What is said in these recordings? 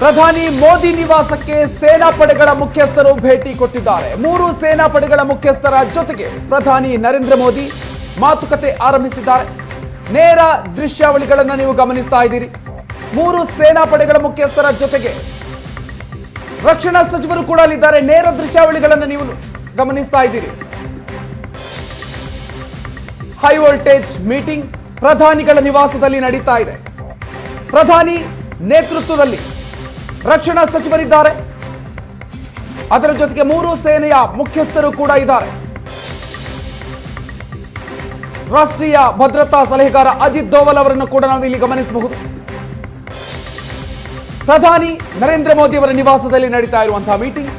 ಪ್ರಧಾನಿ ಮೋದಿ ನಿವಾಸಕ್ಕೆ ಸೇನಾ ಪಡೆಗಳ ಮುಖ್ಯಸ್ಥರು ಭೇಟಿ ಕೊಟ್ಟಿದ್ದಾರೆ. ಮೂರು ಸೇನಾ ಪಡೆಗಳ ಮುಖ್ಯಸ್ಥರ ಜೊತೆಗೆ ಪ್ರಧಾನಿ ನರೇಂದ್ರ ಮೋದಿ ಮಾತುಕತೆ ಆರಂಭಿಸಿದ್ದಾರೆ. ನೇರ ದೃಶ್ಯಾವಳಿಗಳನ್ನು ನೀವು ಗಮನಿಸ್ತಾ ಇದ್ದೀರಿ. ಮೂರು ಸೇನಾ ಪಡೆಗಳ ಮುಖ್ಯಸ್ಥರ ಜೊತೆಗೆ ರಕ್ಷಣಾ ಸಚಿವರು ಕೂಡ ಅಲ್ಲಿದ್ದಾರೆ. ನೇರ ದೃಶ್ಯಾವಳಿಗಳನ್ನು ನೀವು ಗಮನಿಸ್ತಾ ಇದ್ದೀರಿ. ಹೈ ವೋಲ್ಟೇಜ್ ಮೀಟಿಂಗ್ ಪ್ರಧಾನಿಗಳ ನಿವಾಸದಲ್ಲಿ ನಡೀತಾ ಇದೆ. ಪ್ರಧಾನಿ ನೇತೃತ್ವದಲ್ಲಿ ರಕ್ಷಣಾ ಸಚಿವರಿದ್ದಾರೆ. ಅದರ ಜೊತೆಗೆ ಮೂರು ಸೇನೆಯ ಮುಖ್ಯಸ್ಥರು ಕೂಡ ಇದ್ದಾರೆ. ರಾಷ್ಟ್ರೀಯ ಭದ್ರತಾ ಸಲಹೆಗಾರ ಅಜಿತ್ ದೋವಲ್ ಅವರನ್ನು ಕೂಡ ನಾವು ಇಲ್ಲಿ ಗಮನಿಸಬಹುದು. ಪ್ರಧಾನಿ ನರೇಂದ್ರ ಮೋದಿ ಅವರ ನಿವಾಸದಲ್ಲಿ ನಡೀತಾ ಇರುವಂತಹ ಮೀಟಿಂಗ್.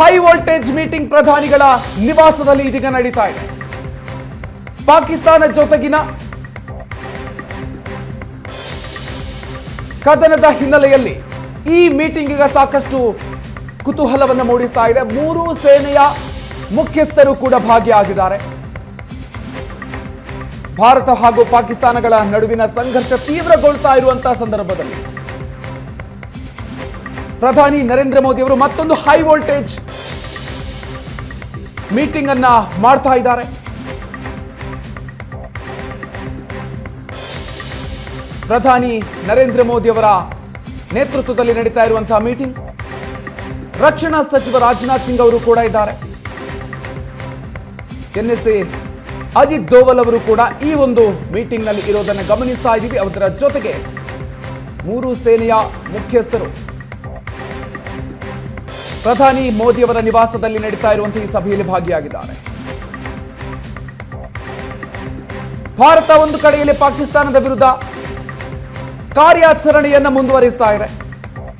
ಹೈ ವೋಲ್ಟೇಜ್ ಮೀಟಿಂಗ್ ಪ್ರಧಾನಿಗಳ ನಿವಾಸದಲ್ಲಿ ಇದೀಗ ನಡೀತಾ ಇದೆ. ಪಾಕಿಸ್ತಾನ ಜೊತೆಗಿನ ಕದನದ ಹಿನ್ನೆಲೆಯಲ್ಲಿ ಈ ಮೀಟಿಂಗ್ ಈಗ ಸಾಕಷ್ಟು ಕುತೂಹಲವನ್ನು ಮೂಡಿಸ್ತಾ ಇದೆ. ಮೂರು ಸೇನೆಯ ಮುಖ್ಯಸ್ಥರು ಕೂಡ ಭಾಗಿಯಾಗಿದ್ದಾರೆ. ಭಾರತ ಹಾಗೂ ಪಾಕಿಸ್ತಾನಗಳ ನಡುವಿನ ಸಂಘರ್ಷ ತೀವ್ರಗೊಳ್ತಾ ಇರುವಂತಹ ಸಂದರ್ಭದಲ್ಲಿ ಪ್ರಧಾನಿ ನರೇಂದ್ರ ಮೋದಿ ಅವರು ಮತ್ತೊಂದು ಹೈ ವೋಲ್ಟೇಜ್ ಮೀಟಿಂಗ್ ಅನ್ನ ಮಾಡ್ತಾ ಇದ್ದಾರೆ. ಪ್ರಧಾನಿ ನರೇಂದ್ರ ಮೋದಿ ಅವರ ನೇತೃತ್ವದಲ್ಲಿ ನಡೀತಾ ಇರುವಂತಹ ಮೀಟಿಂಗ್. ರಕ್ಷಣಾ ಸಚಿವ ರಾಜನಾಥ್ ಸಿಂಗ್ ಅವರು ಕೂಡ ಇದ್ದಾರೆ. ಎನ್ಎಸ್ಎ ಅಜಿತ್ ದೋವಲ್ ಅವರು ಕೂಡ ಈ ಒಂದು ಮೀಟಿಂಗ್ನಲ್ಲಿ ಇರೋದನ್ನು ಗಮನಿಸ್ತಾ ಇದ್ದೀವಿ. ಅದರ ಜೊತೆಗೆ ಮೂರು ಸೇನೆಯ ಮುಖ್ಯಸ್ಥರು. ಪ್ರಧಾನಿ ಮೋದಿ ಅವರ ನಿವಾಸದಲ್ಲಿ ನಡೀತಾ ಇರುವಂತಹ ಈ ಸಭೆಯಲ್ಲಿ ಭಾಗಿಯಾಗಿದ್ದಾರೆ. ಭಾರತ ಒಂದು ಕಡೆಯಲ್ಲಿ ಪಾಕಿಸ್ತಾನದ ವಿರುದ್ಧ ಕಾರ್ಯಾಚರಣೆಯನ್ನ ಮುಂದುವರಿಸ್ತಾ ಇದೆ.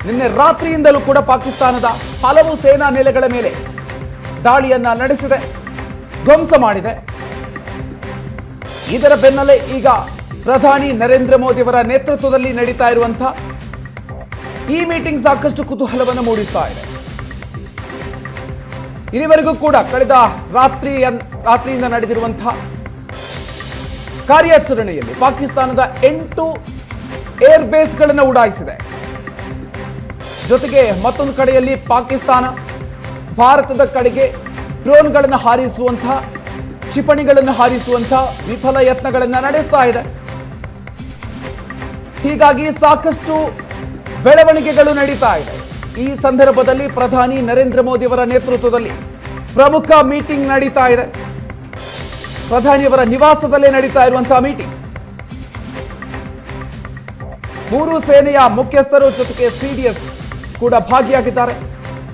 ನಿನ್ನೆ ರಾತ್ರಿಯಿಂದಲೂ ಕೂಡ ಪಾಕಿಸ್ತಾನದ ಹಲವು ಸೇನಾ ನೆಲೆಗಳ ಮೇಲೆ ದಾಳಿಯನ್ನ ನಡೆಸಿದೆ, ಧ್ವಂಸ ಮಾಡಿದೆ. ಇದರ ಬೆನ್ನಲ್ಲೇ ಈಗ ಪ್ರಧಾನಿ ನರೇಂದ್ರ ಮೋದಿ ಅವರ ನೇತೃತ್ವದಲ್ಲಿ ನಡೀತಾ ಇರುವಂತಹ ಈ ಮೀಟಿಂಗ್ ಸಾಕಷ್ಟು ಕುತೂಹಲವನ್ನು ಮೂಡಿಸ್ತಾ ಇದೆ. ಇಲ್ಲಿವರೆಗೂ ಕೂಡ ಕಳೆದ ರಾತ್ರಿ ರಾತ್ರಿಯಿಂದ ನಡೆದಿರುವಂತಹ ಕಾರ್ಯಾಚರಣೆಯಲ್ಲಿ ಪಾಕಿಸ್ತಾನದ ಎಂಟು ಏರ್ ಬೇಸ್ಗಳನ್ನು ಉಡಾಯಿಸಿದೆ. ಜೊತೆಗೆ ಮತ್ತೊಂದು ಕಡೆಯಲ್ಲಿ ಪಾಕಿಸ್ತಾನ, ಭಾರತದ ಕಡೆಗೆ ಡ್ರೋನ್ಗಳನ್ನು ಹಾರಿಸುವಂತಹ ಕ್ಷಿಪಣಿಗಳನ್ನು ಹಾರಿಸುವಂತಹ ವಿಫಲ ಯತ್ನಗಳನ್ನು ನಡೆಸ್ತಾ ಇದೆ. ಹೀಗಾಗಿ ಸಾಕಷ್ಟು ಬೆಳವಣಿಗೆಗಳು ನಡೀತಾ ಇದೆ. ಈ ಸಂದರ್ಭದಲ್ಲಿ ಪ್ರಧಾನಿ ನರೇಂದ್ರ ಮೋದಿ ಅವರ ನೇತೃತ್ವದಲ್ಲಿ ಪ್ರಮುಖ ಮೀಟಿಂಗ್ ನಡೀತಾ ಇದೆ. ಪ್ರಧಾನಿಯವರ ನಿವಾಸದಲ್ಲೇ ನಡೀತಾ ಇರುವಂತಹ ಮೀಟಿಂಗ್. ಮೂರು ಸೇನೆಯ ಮುಖ್ಯಸ್ಥರು ಜೊತೆಗೆ ಸಿಡಿಎಸ್ ಕೂಡ ಭಾಗಿಯಾಗಿದ್ದಾರೆ.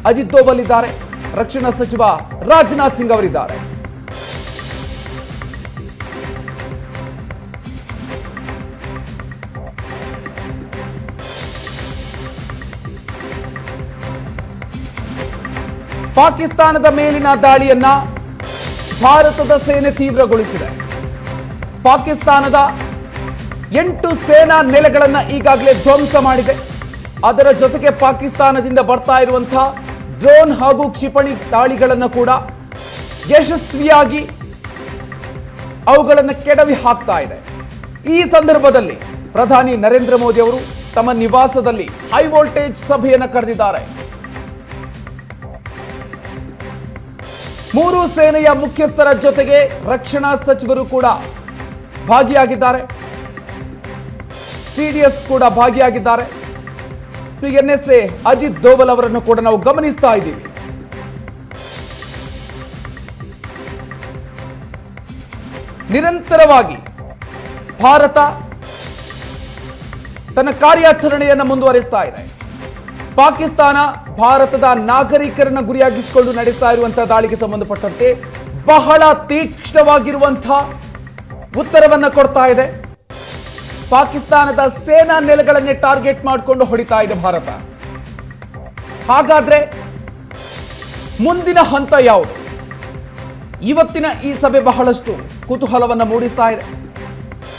ಅಜಿತ್ ದೋವಲ್ ಇದ್ದಾರೆ. ರಕ್ಷಣಾ ಸಚಿವ ರಾಜನಾಥ್ ಸಿಂಗ್ ಅವರಿದ್ದಾರೆ. ಪಾಕಿಸ್ತಾನದ ಮೇಲಿನ ದಾಳಿಯನ್ನ ಭಾರತದ ಸೇನೆ ತೀವ್ರಗೊಳಿಸಿದೆ. ಪಾಕಿಸ್ತಾನದ ಎಂಟು ಸೇನಾ ನೆಲೆಗಳನ್ನ ಈಗಾಗಲೇ ಧ್ವಂಸ ಮಾಡಿದೆ. ಅದರ ಜೊತೆಗೆ ಪಾಕಿಸ್ತಾನದಿಂದ ಬರ್ತಾ ಇರುವಂತಹ ಡ್ರೋನ್ ಹಾಗೂ ಕ್ಷಿಪಣಿ ದಾಳಿಗಳನ್ನು ಕೂಡ ಯಶಸ್ವಿಯಾಗಿ ಅವುಗಳನ್ನು ಕೆಡವಿ ಹಾಕ್ತಾ ಇದೆ. ಈ ಸಂದರ್ಭದಲ್ಲಿ ಪ್ರಧಾನಿ ನರೇಂದ್ರ ಮೋದಿ ಅವರು ತಮ್ಮ ನಿವಾಸದಲ್ಲಿ ಹೈ ವೋಲ್ಟೇಜ್ ಸಭೆಯನ್ನು ಕರೆದಿದ್ದಾರೆ. ಮೂರು ಸೇನೆಯ ಮುಖ್ಯಸ್ಥರ ಜೊತೆಗೆ ರಕ್ಷಣಾ ಸಚಿವರು ಕೂಡ ಭಾಗಿಯಾಗಿದ್ದಾರೆ. ಸಿಡಿಎಸ್ ಕೂಡ ಭಾಗಿಯಾಗಿದ್ದಾರೆ. ಎನ್ಎಸ್ಎ ಅಜಿತ್ ದೋವಲ್ ಅವರನ್ನು ಕೂಡ ನಾವು ಗಮನಿಸ್ತಾ ಇದ್ದೀವಿ. ನಿರಂತರವಾಗಿ ಭಾರತ ತನ್ನ ಕಾರ್ಯಾಚರಣೆಯನ್ನು ಮುಂದುವರಿಸ್ತಾ ಇದೆ. ಪಾಕಿಸ್ತಾನ ಭಾರತದ ನಾಗರಿಕರನ್ನು ಗುರಿಯಾಗಿಸಿಕೊಂಡು ನಡೆಸ್ತಾ ಇರುವಂತಹ ದಾಳಿಗೆ ಸಂಬಂಧಪಟ್ಟಂತೆ ಬಹಳ ತೀಕ್ಷ್ಣವಾಗಿರುವಂತಹ ಉತ್ತರವನ್ನು ಕೊಡ್ತಾ ಇದೆ. ಪಾಕಿಸ್ತಾನದ ಸೇನಾ ನೆಲೆಗಳನ್ನೇ ಟಾರ್ಗೆಟ್ ಮಾಡಿಕೊಂಡು ಹೊಡಿತಾ ಇದೆ ಭಾರತ. ಹಾಗಾದ್ರೆ ಮುಂದಿನ ಹಂತ ಯಾವುದು? ಇವತ್ತಿನ ಈ ಸಭೆ ಬಹಳಷ್ಟು ಕುತೂಹಲವನ್ನು ಮೂಡಿಸ್ತಾ ಇದೆ.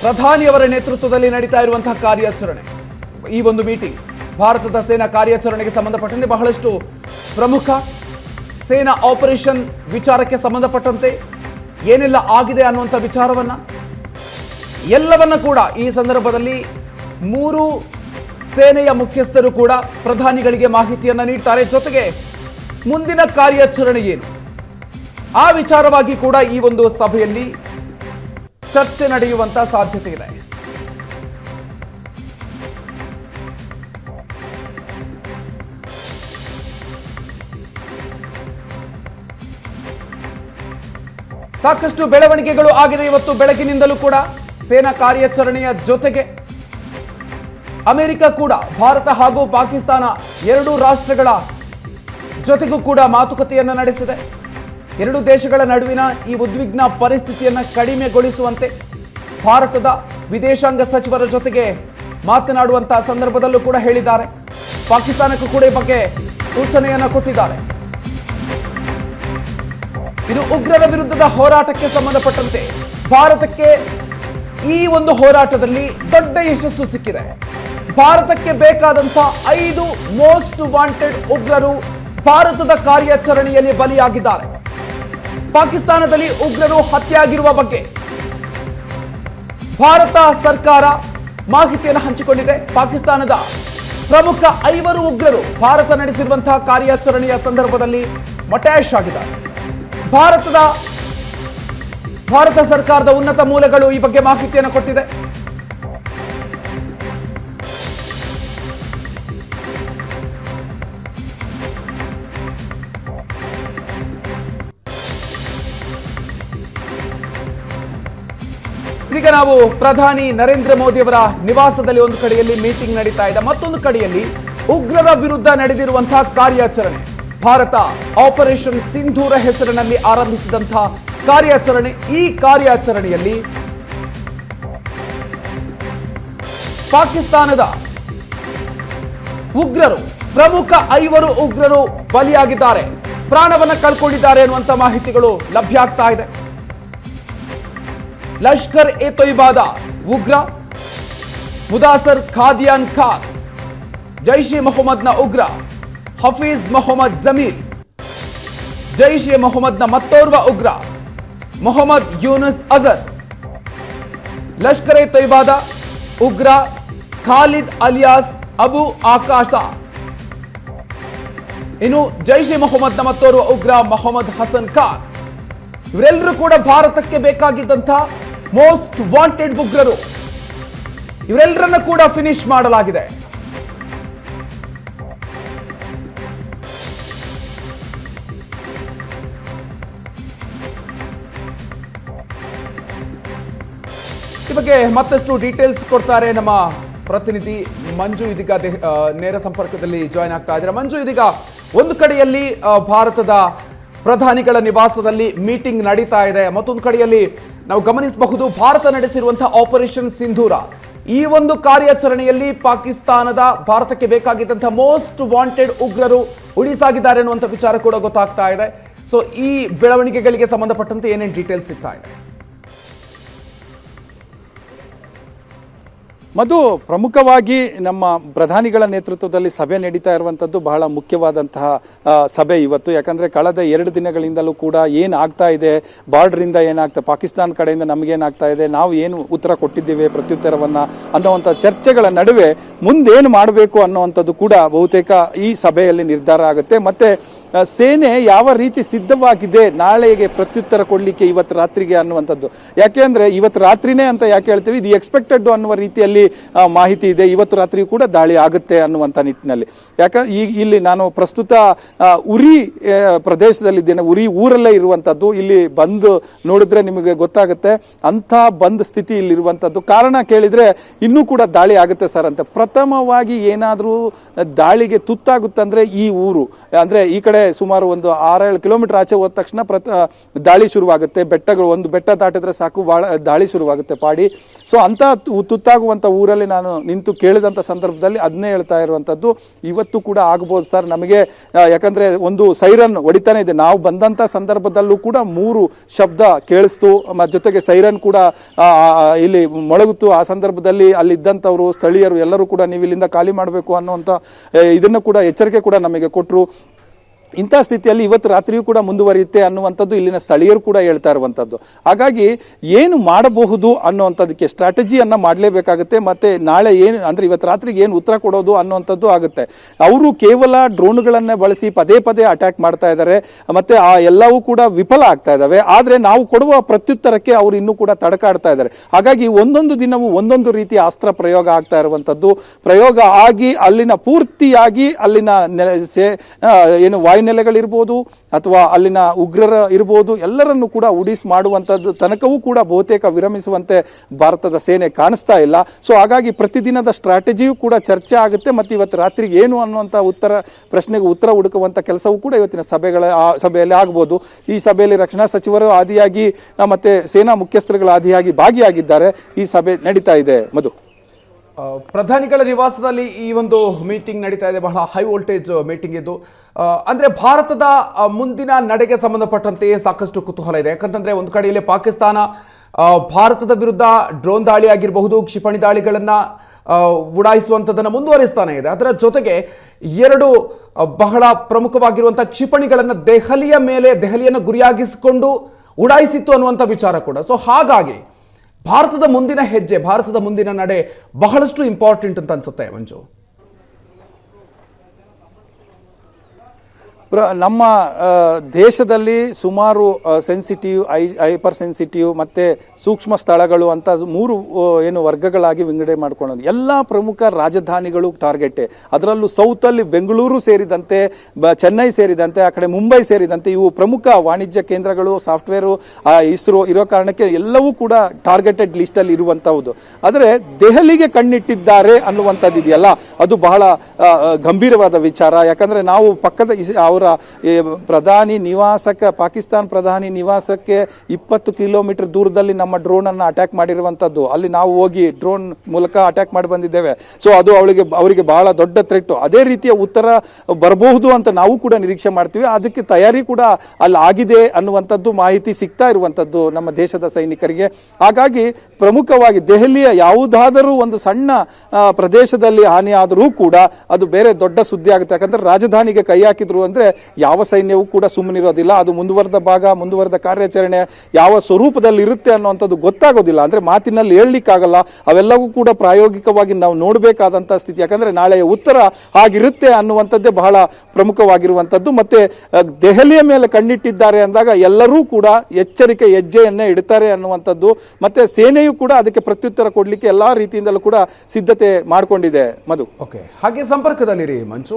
ಪ್ರಧಾನಿಯವರ ನೇತೃತ್ವದಲ್ಲಿ ನಡೀತಾ ಇರುವಂತಹ ಕಾರ್ಯಾಚರಣೆ, ಈ ಒಂದು ಮೀಟಿಂಗ್ ಭಾರತದ ಸೇನಾ ಕಾರ್ಯಾಚರಣೆಗೆ ಸಂಬಂಧಪಟ್ಟಂತೆ ಬಹಳಷ್ಟು ಪ್ರಮುಖ ಸೇನಾ ಆಪರೇಷನ್ ವಿಚಾರಕ್ಕೆ ಸಂಬಂಧಪಟ್ಟಂತೆ ಏನೆಲ್ಲ ಆಗಿದೆ ಅನ್ನುವಂಥ ವಿಚಾರವನ್ನ ಎಲ್ಲವನ್ನ ಕೂಡ ಈ ಸಂದರ್ಭದಲ್ಲಿ ಮೂರು ಸೇನೆಯ ಮುಖ್ಯಸ್ಥರು ಕೂಡ ಪ್ರಧಾನಿಗಳಿಗೆ ಮಾಹಿತಿಯನ್ನ ನೀಡ್ತಾರೆ. ಜೊತೆಗೆ ಮುಂದಿನ ಕಾರ್ಯಾಚರಣೆ ಏನು? ಆ ವಿಚಾರವಾಗಿ ಕೂಡ ಈ ಒಂದು ಸಭೆಯಲ್ಲಿ ಚರ್ಚೆ ನಡೆಯುವಂತ ಸಾಧ್ಯತೆ ಇದೆ. ಸಾಕಷ್ಟು ಬೆಳವಣಿಗೆಗಳು ಆಗಿದೆ ಇವತ್ತು ಬೆಳಗಿನಿಂದಲೂ ಕೂಡ. ಸೇನಾ ಕಾರ್ಯಾಚರಣೆಯ ಜೊತೆಗೆ ಅಮೆರಿಕ ಕೂಡ ಭಾರತ ಹಾಗೂ ಪಾಕಿಸ್ತಾನ ಎರಡೂ ರಾಷ್ಟ್ರಗಳ ಜೊತೆಗೂ ಕೂಡ ಮಾತುಕತೆಯನ್ನು ನಡೆಸಿದೆ. ಎರಡು ದೇಶಗಳ ನಡುವಿನ ಈ ಉದ್ವಿಗ್ನ ಪರಿಸ್ಥಿತಿಯನ್ನು ಕಡಿಮೆಗೊಳಿಸುವಂತೆ ಭಾರತದ ವಿದೇಶಾಂಗ ಸಚಿವರ ಜೊತೆಗೆ ಮಾತನಾಡುವಂತಹ ಸಂದರ್ಭದಲ್ಲೂ ಕೂಡ ಹೇಳಿದ್ದಾರೆ. ಪಾಕಿಸ್ತಾನಕ್ಕೂ ಕೂಡ ಈ ಬಗ್ಗೆ ಸೂಚನೆಯನ್ನು ಕೊಟ್ಟಿದ್ದಾರೆ. ಇದು ಉಗ್ರರ ವಿರುದ್ಧದ ಹೋರಾಟಕ್ಕೆ ಸಂಬಂಧಪಟ್ಟಂತೆ ಭಾರತಕ್ಕೆ ಈ ಒಂದು ಹೋರಾಟದಲ್ಲಿ ದೊಡ್ಡ ಯಶಸ್ಸು ಸಿಕ್ಕಿದೆ. ಭಾರತಕ್ಕೆ ಬೇಕಾದಂತ ಐದು ಮೋಸ್ಟ್ ವಾಂಟೆಡ್ ಉಗ್ರರು ಭಾರತದ ಕಾರ್ಯಾಚರಣೆಯಲ್ಲಿ ಬಲಿಯಾಗಿದ್ದಾರೆ. ಪಾಕಿಸ್ತಾನದಲ್ಲಿ ಉಗ್ರರು ಹತ್ಯೆಯಾಗಿರುವ ಬಗ್ಗೆ ಭಾರತ ಸರ್ಕಾರ ಮಾಹಿತಿಯನ್ನು ಹಂಚಿಕೊಂಡಿದೆ. ಪಾಕಿಸ್ತಾನದ ಪ್ರಮುಖ ಐವರು ಉಗ್ರರು ಭಾರತ ನಡೆಸಿರುವಂತಹ ಕಾರ್ಯಾಚರಣೆಯ ಸಂದರ್ಭದಲ್ಲಿ ಮಟ್ಯಾಶ್ ಆಗಿದ್ದಾರೆ. ಭಾರತದ ಭಾರತ ಸರ್ಕಾರದ ಉನ್ನತ ಮೂಲಗಳು ಈ ಬಗ್ಗೆ ಮಾಹಿತಿಯನ್ನು ಕೊಟ್ಟಿದೆ. ಈಗ ನಾವು ಪ್ರಧಾನಿ ನರೇಂದ್ರ ಮೋದಿ ಅವರ ನಿವಾಸದಲ್ಲಿ ಒಂದು ಕಡೆಯಲ್ಲಿ ಮೀಟಿಂಗ್ ನಡೀತಾ ಇದೆ. ಮತ್ತೊಂದು ಕಡೆಯಲ್ಲಿ ಉಗ್ರರ ವಿರುದ್ಧ ನಡೆದಿರುವಂತಹ ಕಾರ್ಯಾಚರಣೆ. ಭಾರತ ಆಪರೇಷನ್ ಸಿಂಧೂರ ಹೆಸರಿನಲ್ಲಿ ಆರಂಭಿಸಿದಂತಹ ಕಾರ್ಯಾಚರಣೆ, ಈ ಕಾರ್ಯಾಚರಣೆಯಲ್ಲಿ ಪಾಕಿಸ್ತಾನದ ಉಗ್ರರು, ಪ್ರಮುಖ ಐವರು ಉಗ್ರರು ಬಲಿಯಾಗಿದ್ದಾರೆ. ಪ್ರಾಣವನ್ನು ಕಳ್ಕೊಂಡಿದ್ದಾರೆ ಅನ್ನುವಂತ ಮಾಹಿತಿಗಳು ಲಭ್ಯ ಆಗ್ತಾ ಇದೆ. ಲಷ್ಕರ್ ಎ ತೊಯ್ಬಾದ ಉಗ್ರ, ಮುದಾಸರ್ ಖಾದಿಯಾನ್ ಖಾಸ್, ಜೈಷ್ ಎ ಮೊಹಮ್ಮದ್ನ ಉಗ್ರ, ಹಫೀಜ್ ಮೊಹಮ್ಮದ್ ಜಮೀರ್, ಜೈಷ್ ಎ ಮೊಹಮ್ಮದ್ನ ಮತ್ತೋರ್ವ ಉಗ್ರ ಮೊಹಮ್ಮದ್ ಯೂನಸ್ ಅಜರ್. ಲಷ್ಕರ್ ಎ ಉಗ್ರ ಖಾಲಿದ್ ಅಲಿಯಾಸ್ ಅಬು ಆಕಾಶ. ಇನ್ನು ಜೈಷ್ ಎ ಮೊಹಮ್ಮದ್ನ ಮತ್ತೋರ್ವ ಉಗ್ರ ಮೊಹಮ್ಮದ್ ಹಸನ್ ಖಾನ್. ಇವರೆಲ್ಲರೂ ಕೂಡ ಭಾರತಕ್ಕೆ ಬೇಕಾಗಿದ್ದಂತಹ ಮೋಸ್ಟ್ ವಾಂಟೆಡ್ ಉಗ್ರರು. ಇವರೆಲ್ಲರನ್ನ ಕೂಡ ಫಿನಿಶ್ ಮಾಡಲಾಗಿದೆ. ಬಗ್ಗೆ ಮತ್ತಷ್ಟು ಡೀಟೇಲ್ಸ್ ಕೊಡ್ತಾರೆ ನಮ್ಮ ಪ್ರತಿನಿಧಿ ಮಂಜು ಇದೀಗ ನೇರ ಸಂಪರ್ಕದಲ್ಲಿ ಜಾಯ್ನ್ ಆಗ್ತಾ ಇದ್ದಾರೆ. ಮಂಜು ಇದೀಗ ಒಂದು ಕಡೆಯಲ್ಲಿ ಭಾರತದ ಪ್ರಧಾನಿಗಳ ನಿವಾಸದಲ್ಲಿ ಮೀಟಿಂಗ್ ನಡೀತಾ ಇದೆ. ಮತ್ತೊಂದು ಕಡೆಯಲ್ಲಿ ನಾವು ಗಮನಿಸಬಹುದು, ಭಾರತ ನಡೆಸಿರುವಂತಹ ಆಪರೇಷನ್ ಸಿಂಧೂರ. ಈ ಒಂದು ಕಾರ್ಯಾಚರಣೆಯಲ್ಲಿ ಪಾಕಿಸ್ತಾನದ ಭಾರತಕ್ಕೆ ಬೇಕಾಗಿದ್ದಂತಹ ಮೋಸ್ಟ್ ವಾಂಟೆಡ್ ಉಗ್ರರು ಉಳಿಸಾಗಿದ್ದಾರೆ ಅನ್ನುವಂಥ ವಿಚಾರ ಕೂಡ ಗೊತ್ತಾಗ್ತಾ ಇದೆ. ಸೊ ಈ ಬೆಳವಣಿಗೆಗಳಿಗೆ ಸಂಬಂಧಪಟ್ಟಂತೆ ಏನೇನು ಡೀಟೇಲ್ಸ್ ಸಿಗ್ತಾ ಇದೆ? ಮಧು, ಪ್ರಮುಖವಾಗಿ ನಮ್ಮ ಪ್ರಧಾನಿಗಳ ನೇತೃತ್ವದಲ್ಲಿ ಸಭೆ ನಡೀತಾ ಇರುವಂಥದ್ದು ಬಹಳ ಮುಖ್ಯವಾದಂತಹ ಸಭೆ ಇವತ್ತು. ಯಾಕಂದರೆ ಕಳೆದ ಎರಡು ದಿನಗಳಿಂದಲೂ ಕೂಡ ಏನು ಆಗ್ತಾ ಇದೆ, ಬಾರ್ಡ್ರಿಂದ ಏನಾಗ್ತಾ, ಪಾಕಿಸ್ತಾನ ಕಡೆಯಿಂದ ನಮಗೇನಾಗ್ತಾ ಇದೆ, ನಾವು ಏನು ಉತ್ತರ ಕೊಟ್ಟಿದ್ದೇವೆ, ಪ್ರತ್ಯುತ್ತರವನ್ನು ಅನ್ನೋವಂಥ ಚರ್ಚೆಗಳ ನಡುವೆ ಮುಂದೇನು ಮಾಡಬೇಕು ಅನ್ನೋವಂಥದ್ದು ಕೂಡ ಬಹುತೇಕ ಈ ಸಭೆಯಲ್ಲಿ ನಿರ್ಧಾರ ಆಗುತ್ತೆ. ಮತ್ತೆ ಸೇನೆ ಯಾವ ರೀತಿ ಸಿದ್ಧವಾಗಿದೆ ನಾಳೆಗೆ ಪ್ರತ್ಯುತ್ತರ ಕೊಡಲಿಕ್ಕೆ ಇವತ್ತು ರಾತ್ರಿಗೆ ಅನ್ನುವಂಥದ್ದು. ಯಾಕೆ ಅಂದರೆ ಇವತ್ತು ರಾತ್ರಿನೇ ಅಂತ ಯಾಕೆ ಹೇಳ್ತೀವಿ? ಇದು ಎಕ್ಸ್ಪೆಕ್ಟೆಡ್ ಅನ್ನುವ ರೀತಿಯಲ್ಲಿ ಮಾಹಿತಿ ಇದೆ. ಇವತ್ತು ರಾತ್ರಿ ಕೂಡ ದಾಳಿ ಆಗುತ್ತೆ ಅನ್ನುವಂಥ ನಿಟ್ಟಿನಲ್ಲಿ. ಯಾಕಂದ್ರೆ ಈ, ಇಲ್ಲಿ ನಾನು ಪ್ರಸ್ತುತ ಉರಿ ಪ್ರದೇಶದಲ್ಲಿದ್ದೇನೆ. ಉರಿ ಊರಲ್ಲೇ ಇರುವಂಥದ್ದು. ಇಲ್ಲಿ ಬಂದು ನೋಡಿದ್ರೆ ನಿಮಗೆ ಗೊತ್ತಾಗುತ್ತೆ. ಅಂಥ ಬಂದ್ ಸ್ಥಿತಿ ಇಲ್ಲಿರುವಂಥದ್ದು. ಕಾರಣ ಕೇಳಿದ್ರೆ ಇನ್ನೂ ಕೂಡ ದಾಳಿ ಆಗುತ್ತೆ ಸರ್ ಅಂತ. ಪ್ರಥಮವಾಗಿ ಏನಾದರೂ ದಾಳಿಗೆ ತುತ್ತಾಗುತ್ತಂದ್ರೆ ಈ ಊರು. ಅಂದ್ರೆ ಈ ಕಡೆ ಸುಮಾರು ಒಂದು ಆರೇಳು ಕಿಲೋಮೀಟರ್ ಆಚೆ ಹೋದ ತಕ್ಷಣ ಪ್ರತ ದಾಳಿ ಶುರುವಾಗುತ್ತೆ. ಬೆಟ್ಟಗಳು, ಒಂದು ಬೆಟ್ಟ ದಾಟಿದ್ರೆ ಸಾಕು ಭಾಳ ದಾಳಿ ಶುರುವಾಗುತ್ತೆ ಪಾಡಿ. ಸೊ ಅಂತ ತುತ್ತಾಗುವಂಥ ಊರಲ್ಲಿ ನಾನು ನಿಂತು ಕೇಳಿದಂತ ಸಂದರ್ಭದಲ್ಲಿ ಅದನ್ನೇ ಹೇಳ್ತಾ ಇರುವಂತದ್ದು. ಇವತ್ತು ಕೂಡ ಆಗ್ಬೋದು ಸರ್. ನಮಗೆ ಯಾಕಂದರೆ ಒಂದು ಸೈರನ್ ಹೊಡಿತಾನೆ ಇದೆ. ನಾವು ಬಂದಂತ ಸಂದರ್ಭದಲ್ಲೂ ಕೂಡ ಮೂರು ಶಬ್ದ ಕೇಳಿಸ್ತು. ಜೊತೆಗೆ ಸೈರನ್ ಕೂಡ ಇಲ್ಲಿ ಮೊಳಗುತ್ತು. ಆ ಸಂದರ್ಭದಲ್ಲಿ ಅಲ್ಲಿದ್ದಂಥವ್ರು ಸ್ಥಳೀಯರು ಎಲ್ಲರೂ ಕೂಡ ನೀವು ಇಲ್ಲಿಂದ ಖಾಲಿ ಮಾಡಬೇಕು ಅನ್ನುವಂಥ ಇದನ್ನು ಕೂಡ ಎಚ್ಚರಿಕೆ ಕೂಡ ನಮಗೆ ಕೊಟ್ಟರು ಇಂಥ ಸ್ಥಿತಿಯಲ್ಲಿ ಇವತ್ತು ರಾತ್ರಿಯೂ ಕೂಡ ಮುಂದುವರಿಯುತ್ತೆ ಅನ್ನುವಂಥದ್ದು ಇಲ್ಲಿನ ಸ್ಥಳೀಯರು ಕೂಡ ಹೇಳ್ತಾ ಇರುವಂಥದ್ದು. ಹಾಗಾಗಿ ಏನು ಮಾಡಬಹುದು ಅನ್ನುವಂಥದ್ದಕ್ಕೆ ಸ್ಟ್ರಾಟಜಿಯನ್ನು ಮಾಡಲೇಬೇಕಾಗುತ್ತೆ, ಮತ್ತು ನಾಳೆ ಏನು, ಅಂದರೆ ಇವತ್ತು ರಾತ್ರಿಗೆ ಏನು ಉತ್ತರ ಕೊಡೋದು ಅನ್ನುವಂಥದ್ದು ಆಗುತ್ತೆ. ಅವರು ಕೇವಲ ಡ್ರೋನ್ಗಳನ್ನೇ ಬಳಸಿ ಪದೇ ಪದೇ ಅಟ್ಯಾಕ್ ಮಾಡ್ತಾ ಇದ್ದಾರೆ, ಮತ್ತು ಆ ಎಲ್ಲವೂ ಕೂಡ ವಿಫಲ ಆಗ್ತಾ ಇದ್ದಾವೆ. ಆದರೆ ನಾವು ಕೊಡುವ ಪ್ರತ್ಯುತ್ತರಕ್ಕೆ ಅವರು ಇನ್ನೂ ಕೂಡ ತಡಕಾಡ್ತಾ ಇದ್ದಾರೆ. ಹಾಗಾಗಿ ಒಂದೊಂದು ದಿನವೂ ಒಂದೊಂದು ರೀತಿಯ ಅಸ್ತ್ರ ಪ್ರಯೋಗ ಆಗ್ತಾ ಇರುವಂಥದ್ದು. ಪ್ರಯೋಗ ಆಗಿ, ಅಲ್ಲಿನ ಪೂರ್ತಿಯಾಗಿ ಅಲ್ಲಿನ ಏನು ವಾಯುನೆಲೆಗಳಿರ್ಬೋದು ಅಥವಾ ಅಲ್ಲಿನ ಉಗ್ರರ ಇರ್ಬೋದು, ಎಲ್ಲರನ್ನು ಕೂಡ ಉಡಿಸ್ ಮಾಡುವಂಥದ್ದು ತನಕವೂ ಕೂಡ ಬಹುತೇಕ ವಿರಮಿಸುವಂತೆ ಭಾರತದ ಸೇನೆ ಕಾಣಿಸ್ತಾ ಇಲ್ಲ. ಸೊ ಹಾಗಾಗಿ ಪ್ರತಿದಿನದ ಸ್ಟ್ರಾಟಜಿಯೂ ಕೂಡ ಚರ್ಚೆ ಆಗುತ್ತೆ. ಮತ್ತು ಇವತ್ತು ರಾತ್ರಿಗೆ ಏನು ಅನ್ನುವಂಥ ಉತ್ತರ, ಪ್ರಶ್ನೆಗೆ ಉತ್ತರ ಹುಡುಕುವಂಥ ಕೆಲಸವೂ ಕೂಡ ಇವತ್ತಿನ ಸಭೆಗಳ ಸಭೆಯಲ್ಲಿ ಆಗ್ಬೋದು. ಈ ಸಭೆಯಲ್ಲಿ ರಕ್ಷಣಾ ಸಚಿವರು ಆದಿಯಾಗಿ ಮತ್ತು ಸೇನಾ ಮುಖ್ಯಸ್ಥರುಗಳ ಆದಿಯಾಗಿ ಭಾಗಿಯಾಗಿದ್ದಾರೆ. ಈ ಸಭೆ ನಡೀತಾ ಇದೆ. ಮಧು. ಪ್ರಧಾನಿಗಳ ನಿವಾಸದಲ್ಲಿ ಈ ಒಂದು ಮೀಟಿಂಗ್ ನಡೀತಾ ಇದೆ. ಬಹಳ ಹೈ ವೋಲ್ಟೇಜ್ ಮೀಟಿಂಗ್ ಇದು. ಅಂದರೆ ಭಾರತದ ಮುಂದಿನ ನಡೆಗೆ ಸಂಬಂಧಪಟ್ಟಂತೆ ಸಾಕಷ್ಟು ಕುತೂಹಲ ಇದೆ. ಯಾಕಂತಂದರೆ ಒಂದು ಕಡೆಯಲ್ಲಿ ಪಾಕಿಸ್ತಾನ ಭಾರತದ ವಿರುದ್ಧ ಡ್ರೋನ್ ದಾಳಿ ಆಗಿರಬಹುದು, ಕ್ಷಿಪಣಿ ದಾಳಿಗಳನ್ನ ಉಡಾಯಿಸುವಂಥದ್ದನ್ನು ಮುಂದುವರಿಸ್ತಾನೆ ಇದೆ. ಅದರ ಜೊತೆಗೆ ಎರಡು ಬಹಳ ಪ್ರಮುಖವಾಗಿರುವಂಥ ಕ್ಷಿಪಣಿಗಳನ್ನು ದೆಹಲಿಯ ಮೇಲೆ, ದೆಹಲಿಯನ್ನು ಗುರಿಯಾಗಿಸಿಕೊಂಡು ಉಡಾಯಿಸಿತ್ತು ಅನ್ನುವಂಥ ವಿಚಾರ ಕೂಡ. ಸೊ ಹಾಗಾಗಿ ಭಾರತದ ಮುಂದಿನ ಹೆಜ್ಜೆ ಭಾರತದ ಮುಂದಿನ ನಡೆ ಬಹಳಷ್ಟು ಇಂಪಾರ್ಟೆಂಟ್ ಅಂತ ಅನ್ಸುತ್ತೆ ಮಂಜು. ನಮ್ಮ ದೇಶದಲ್ಲಿ ಸುಮಾರು ಸೆನ್ಸಿಟಿವ್ ಐ ಹೈಪರ್ ಸೆನ್ಸಿಟಿವ್ ಮತ್ತು ಸೂಕ್ಷ್ಮ ಸ್ಥಳಗಳು ಅಂತ ಮೂರು ಏನು ವರ್ಗಗಳಾಗಿ ವಿಂಗಡಣೆ ಮಾಡ್ಕೊಳ್ಳೋದು. ಎಲ್ಲ ಪ್ರಮುಖ ರಾಜಧಾನಿಗಳು ಟಾರ್ಗೆಟೆ. ಅದರಲ್ಲೂ ಸೌತಲ್ಲಿ ಬೆಂಗಳೂರು ಸೇರಿದಂತೆ, ಬ, ಚೆನ್ನೈ ಸೇರಿದಂತೆ, ಆ ಕಡೆ ಮುಂಬೈ ಸೇರಿದಂತೆ ಇವು ಪ್ರಮುಖ ವಾಣಿಜ್ಯ ಕೇಂದ್ರಗಳು, ಸಾಫ್ಟ್ವೇರು ಇಸ್ರೋ ಇರೋ ಕಾರಣಕ್ಕೆ ಎಲ್ಲವೂ ಕೂಡ ಟಾರ್ಗೆಟೆಡ್ ಲಿಸ್ಟಲ್ಲಿ ಇರುವಂಥದ್ದು ಆದರೆ ದೆಹಲಿಗೆ ಕಣ್ಣಿಟ್ಟಿದ್ದಾರೆ ಅನ್ನುವಂಥದ್ದು ಇದೆಯಲ್ಲ ಅದು ಬಹಳ ಗಂಭೀರವಾದ ವಿಚಾರ. ಯಾಕಂದರೆ ನಾವು ಪಕ್ಕದ ಅವರ ಪ್ರಧಾನಿ ನಿವಾಸಕ್ಕೆ, ಪಾಕಿಸ್ತಾನ ಪ್ರಧಾನಿ ನಿವಾಸಕ್ಕೆ ಇಪ್ಪತ್ತು ಕಿಲೋಮೀಟರ್ ದೂರದಲ್ಲಿ ನಮ್ಮ ಡ್ರೋನ್ ಅನ್ನು ಅಟ್ಯಾಕ್ ಮಾಡಿರುವಂತದ್ದು. ಅಲ್ಲಿ ನಾವು ಹೋಗಿ ಡ್ರೋನ್ ಮೂಲಕ ಅಟ್ಯಾಕ್ ಮಾಡಿ ಬಂದಿದ್ದೇವೆ. ಸೊ ಅದು ಅವಳಿಗೆ, ಅವರಿಗೆ ಬಹಳ ದೊಡ್ಡ ಥ್ರೆಟ್ ಅದೇ ರೀತಿಯ ಉತ್ತರ ಬರಬಹುದು ಅಂತ ನಾವು ಕೂಡ ನಿರೀಕ್ಷೆ ಮಾಡ್ತೀವಿ. ಅದಕ್ಕೆ ತಯಾರಿ ಕೂಡ ಅಲ್ಲಿ ಆಗಿದೆ ಅನ್ನುವಂಥದ್ದು ಮಾಹಿತಿ ಸಿಗ್ತಾ ಇರುವಂಥದ್ದು ನಮ್ಮ ದೇಶದ ಸೈನಿಕರಿಗೆ. ಹಾಗಾಗಿ ಪ್ರಮುಖವಾಗಿ ದೆಹಲಿಯ ಯಾವುದಾದರೂ ಒಂದು ಸಣ್ಣ ಪ್ರದೇಶದಲ್ಲಿ ಹಾನಿಯಾದರೂ ಕೂಡ ಅದು ಬೇರೆ ದೊಡ್ಡ ಸುದ್ದಿ ಆಗುತ್ತೆ. ಯಾಕಂದ್ರೆ ರಾಜಧಾನಿಗೆ ಕೈ ಹಾಕಿದ್ರು ಅಂದ್ರೆ ಯಾವ ಸೈನ್ಯವೂ ಕೂಡ ಸುಮ್ಮನಿರೋದಿಲ್ಲ. ಅದು ಮುಂದುವರೆದ ಭಾಗ, ಮುಂದುವರೆದ ಕಾರ್ಯಾಚರಣೆ ಯಾವ ಸ್ವರೂಪದಲ್ಲಿ ಇರುತ್ತೆ ಅನ್ನುವಂಥದ್ದು ಗೊತ್ತಾಗೋದಿಲ್ಲ. ಅಂದ್ರೆ ಮಾತಿನಲ್ಲಿ ಹೇಳಲಿಕ್ಕಾಗಲ್ಲ. ಅವೆಲ್ಲವೂ ಕೂಡ ಪ್ರಾಯೋಗಿಕವಾಗಿ ನಾವು ನೋಡಬೇಕಾದಂಥ ಸ್ಥಿತಿ. ಯಾಕಂದ್ರೆ ನಾಳೆಯ ಉತ್ತರ ಆಗಿರುತ್ತೆ ಅನ್ನುವಂಥದ್ದೇ ಬಹಳ ಪ್ರಮುಖವಾಗಿರುವಂಥದ್ದು. ಮತ್ತೆ ದೆಹಲಿಯ ಮೇಲೆ ಕಣ್ಣಿಟ್ಟಿದ್ದಾರೆ ಅಂದಾಗ ಎಲ್ಲರೂ ಕೂಡ ಎಚ್ಚರಿಕೆ, ಹೆಜ್ಜೆಯನ್ನೇ ಇಡ್ತಾರೆ ಅನ್ನುವಂಥದ್ದು. ಮತ್ತೆ ಸೇನೆಯು ಕೂಡ ಅದಕ್ಕೆ ಪ್ರತ್ಯುತ್ತರ ಕೊಡಲಿಕ್ಕೆ ಎಲ್ಲಾ ರೀತಿಯಿಂದಲೂ ಕೂಡ ಸಿದ್ಧತೆ ಮಾಡಿಕೊಂಡಿದೆ. ಮಧು. ಓಕೆ. ಹಾಗೆ ಸಂಪರ್ಕದಲ್ಲಿರಿ, ಮಂಜು.